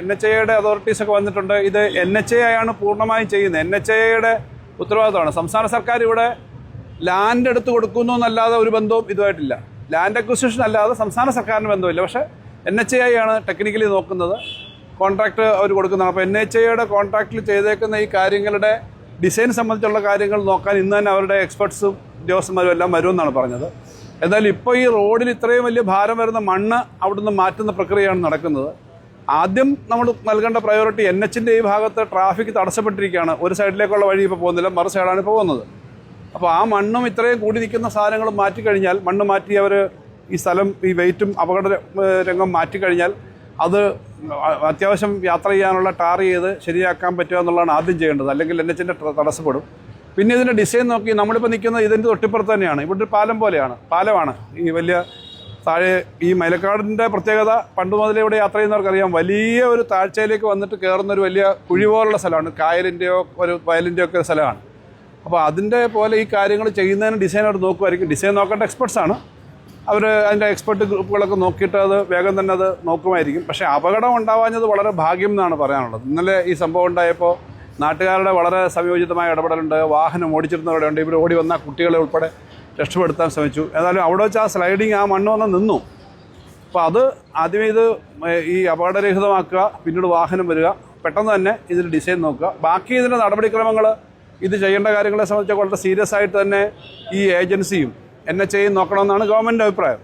N H എയുടെ authorities ഒക്കെ വന്നിട്ടുണ്ട്. ഇത് എൻ എച്ച് എ ആണ് പൂർണമായും ചെയ്യുന്നത്. എൻ എച്ച് എയുടെ ഉത്തരവാദിത്തമാണ് സംസ്ഥാന സർക്കാർ ഇവിടെ ലാൻഡ് എടുത്ത് കൊടുക്കുന്നു എന്നല്ലാതെ ഒരു ബന്ധവും ഇതുമായിട്ടില്ല. ലാൻഡ് അക്വിസിഷൻ അല്ലാതെ സംസ്ഥാന സർക്കാരിന് ബന്ധമില്ല. പക്ഷേ എൻ എച്ച് ഐ ആണ് ടെക്നിക്കലി നോക്കുന്നത്. കോൺട്രാക്ട് അവർ കൊടുക്കുന്നതാണ്. അപ്പോൾ എൻ എച്ച് ഐയുടെ കോൺട്രാക്റ്റിൽ ചെയ്തേക്കുന്ന ഈ കാര്യങ്ങളുടെ ഡിസൈൻ സംബന്ധിച്ചുള്ള കാര്യങ്ങൾ നോക്കാൻ ഇന്ന് തന്നെ അവരുടെ എക്സ്പെർട്സും ഉദ്യോഗസ്ഥന്മാരും എല്ലാം വരുമെന്നാണ് പറഞ്ഞത്. എന്നാൽ ഇപ്പോൾ ഈ റോഡിൽ ഇത്രയും വലിയ ഭാരം വരുന്ന മണ്ണ് അവിടുന്ന് മാറ്റുന്ന പ്രക്രിയയാണ് നടക്കുന്നത്. ആദ്യം നമ്മൾ നൽകേണ്ട പ്രയോറിറ്റി എൻ എച്ചിന്റെ ഈ ഭാഗത്ത് ട്രാഫിക് തടസ്സപ്പെട്ടിരിക്കുകയാണ്. ഒരു സൈഡിലേക്കുള്ള വഴി ഇപ്പോൾ പോകുന്നില്ല മറു സൈഡാണ് ഇപ്പോൾ പോകുന്നത്. അപ്പോൾ ആ മണ്ണും ഇത്രയും കൂടി നിൽക്കുന്ന സാധനങ്ങളും മാറ്റിക്കഴിഞ്ഞാൽ മണ്ണ് മാറ്റി അവർ ഈ സ്ഥലം ഈ വെയിറ്റും അപകട രംഗം മാറ്റിക്കഴിഞ്ഞാൽ അത് അത്യാവശ്യം യാത്ര ചെയ്യാനുള്ള ടാർ ചെയ്ത് ശരിയാക്കാൻ പറ്റുക എന്നുള്ളതാണ് ആദ്യം ചെയ്യേണ്ടത്. അല്ലെങ്കിൽ എൻ എച്ചിന്റെ തടസ്സപ്പെടും. പിന്നെ ഇതിന്റെ ഡിസൈൻ നോക്കി നമ്മളിപ്പോൾ നിൽക്കുന്നത് ഇതിന്റെ തൊട്ടിപ്പുറത്ത് തന്നെയാണ്. ഇവിടെ ഒരു പാലം പോലെയാണ്. പാലമാണ്. ഈ വലിയ താഴെ ഈ മൈലക്കാടിന്റെ പ്രത്യേകത പണ്ട് മുതലേ ഇവിടെ യാത്ര ചെയ്യുന്നവർക്കറിയാം. വലിയ ഒരു താഴ്ചയിലേക്ക് വന്നിട്ട് കയറുന്ന ഒരു വലിയ കുഴി പോലുള്ള സ്ഥലമാണ്. കായലിന്റെയോ ഒരു വയലിന്റെയോ ഒക്കെ സ്ഥലമാണ്. അപ്പോൾ അതിന്റെ പോലെ ഈ കാര്യങ്ങൾ ചെയ്യുന്നതിന് ഡിസൈൻ അവർ നോക്കുമായിരിക്കും. ഡിസൈൻ നോക്കേണ്ട എക്സ്പെർട്സ് ആണ്. അവർ അതിന്റെ എക്സ്പെർട്ട് ഗ്രൂപ്പുകളൊക്കെ നോക്കിയിട്ട് അത് വേഗം തന്നെ അത് നോക്കുമായിരിക്കും. പക്ഷേ അപകടം ഉണ്ടാവാഞ്ഞത് വളരെ ഭാഗ്യം എന്നാണ് പറയാനുള്ളത്. ഇന്നലെ ഈ സംഭവം ഉണ്ടായപ്പോൾ നാട്ടുകാരുടെ വളരെ സംയോജിതമായ ഇടപെടലുണ്ട്. വാഹനം ഓടിച്ചിരുന്നവരുടെ ഉണ്ട്. ഇവർ ഓടി വന്ന കുട്ടികളെ ഉൾപ്പെടെ രക്ഷപ്പെടുത്താൻ ശ്രമിച്ചു. എന്നാലും അവിടെ വെച്ച് ആ സ്ലൈഡിങ് ആ മണ്ണ് വന്ന് നിന്നു. അപ്പോൾ അത് ആദ്യമേ ഇത് ഈ അപകടരഹിതമാക്കുക പിന്നീട് വാഹനം വരിക. പെട്ടെന്ന് തന്നെ ഇതിൽ ഡിസൈൻ നോക്കുക. ബാക്കി ഇതിന്റെ നടപടിക്രമങ്ങൾ ഇത് ചെയ്യേണ്ട കാര്യങ്ങളെ സംബന്ധിച്ച് വളരെ സീരിയസ് ആയിട്ട് തന്നെ ഈ ഏജൻസിയും എൻ എച്ച് ഐയും നോക്കണമെന്നാണ് ഗവൺമെന്റ് അഭിപ്രായം.